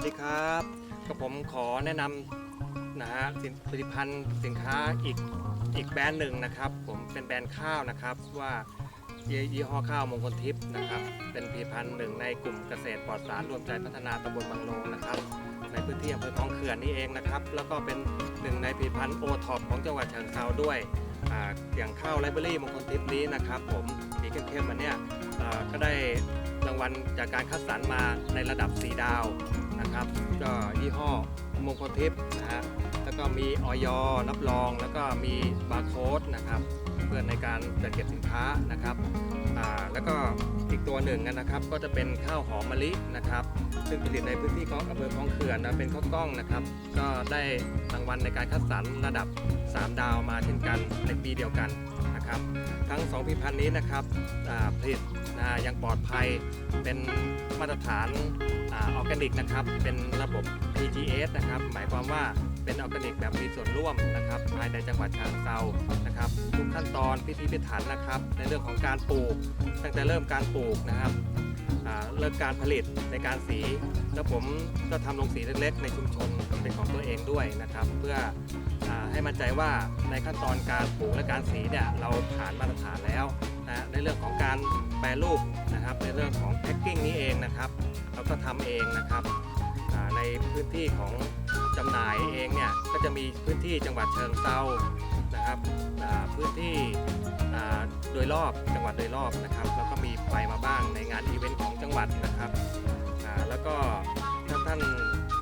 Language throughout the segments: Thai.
วัสดีครับกับผมขอแนะนำนะฮะผลิตภัณฑ์สินค้าอีกอีกแบรนด์หนึ่งนะครับ ผมเป็นแบรนด์ข้าวนะครับว่ายี่ยห้อข้าวมงคลทิพย์นะครับ เป็นผลิตภัณฑ์หนึ่งในกลุ่มเกษตรปลอดสารรวมใจพัฒนาตำบลบางโลงนะครับ ในพื้นที่อำเภอคลองเขื่อนนี่เองนะครับ แล้วก็เป็นหนึ่งในผลิตภัณฑ์โอท็อปของจังหวัดเชียงราด้วยออย่างข้าวไลเบอรี่มงคลทิพย์นี้นะครับผมสีเข้มๆมันเนี่ยก็ได้รางวัลจากการคัดสรรมาในระดับ 4 ดาว ก็ยี่ห้อมงคลทิพย์นะฮะแล้วก็มีออยรับรอง แล้วก็มีบาร์โค้ดนะครับ เพื่อในการจัดเก็บสินค้านะครับแล้วก็ ตัวหนึ่งนะครับ ก็จะเป็นข้าวหอมมะลินะครับ ซึ่งผลิตในพื้นที่ของอำเภอคลองเขื่อนนะเป็นข้าวกล้องนะครับ ก็ได้รางวัลในการคัดสรรระดับ 3 ดาวมาเช่นกันในปีเดียวกันนะครับ ทั้ง2ผลิตภัณฑ์นี้นะครับผลิตยังปลอดภัยเป็นมาตรฐานออร์แกนิกนะครับ เป็นระบบ PGS นะครับ หมายความว่า เป็นออร์แกนิกแบบมีส่วนร่วมนะครับภายในจังหวัดฉะเชิงเซานะครับทุกขั้นตอนพิธีพิถันนะครับ ในเรื่องของการปลูก ตั้งแต่เริ่มการปลูกนะครับเริ่มการผลิตในการสี แล้วผมก็ทำโรงสีเล็กๆ ในชุมชนเป็นของตัวเองด้วยนะครับ เพื่ออให้มั่นใจว่าในขั้นตอนการปลูกและการสีเนี่ยเราผ่านมาตรฐานแล้วนะในเรื่องของการแปรรูปนะครับ ในเรื่องของแพ็คกิ้งนี้เองนะครับ เราก็ทำเองนะครับในพื้นที่ของ จำหน่ายเองเนี่ยก็จะมีพื้นที่จังหวัดเชิงเซานะครับพื้นที่โดยรอบจังหวัดโดยรอบนะครับแล้วก็มีไปมาบ้างในงานอีเวนต์ของจังหวัดนะครับแล้วก็ถ้าท่าน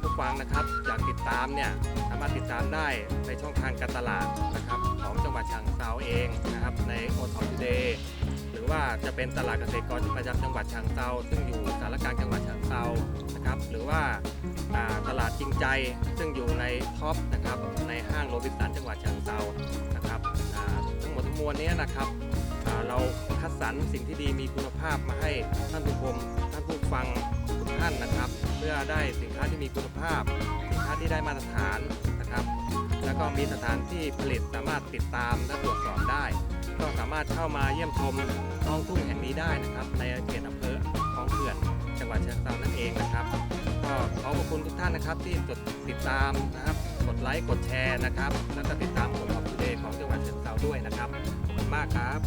ผู้ฟังนะครับอยากติดตามเนี่ยสามารถติดตามได้ในช่องทางการตลาดนะครับของจังหวัดเชิงเซาเองนะครับในโอทอ t ทูเดย์หรือว่าจะเป็นตลาดเกษตรกรประจำจังหวัดเชิงเซาซึ่งอยู่สารกลางจังหวัดเชิงเซานะครับหรือว่าอา จริงใจ ซึ่งอยู่ในท็อปนะครับในห้างโรบินสันจังหวัดเชิงเซานะครับทั้งหมดทั้งมวลนี้นะครับเราคัดสรรสิ่งที่ดีมีคุณภาพมาให้ท่านผู้ชมท่านผู้ฟังทุกท่านนะครับ เพื่อได้สินค้าที่มีคุณภาพ สินค้าที่ได้มาตรฐานนะครับ แล้วก็มีสถานที่ผลิตสามารถติดตามและตรวจสอบได้ ก็สามารถเข้ามาเยี่ยมชมท้องทุ่งแห่งนี้ได้นะครับ ในเขตอำเภอคลองเขื่อนจังหวัดเชียงรายนั่นเองนะครับ ขอขอบคุณทุกท่านนะครับ ที่กดติดตามนะครับ กดไลค์กดแชร์นะครับ แล้วก็ติดตามผมอองทูเดย์ของจังหวัดเชียงราด้วยนะครับขอบคุณมากครับ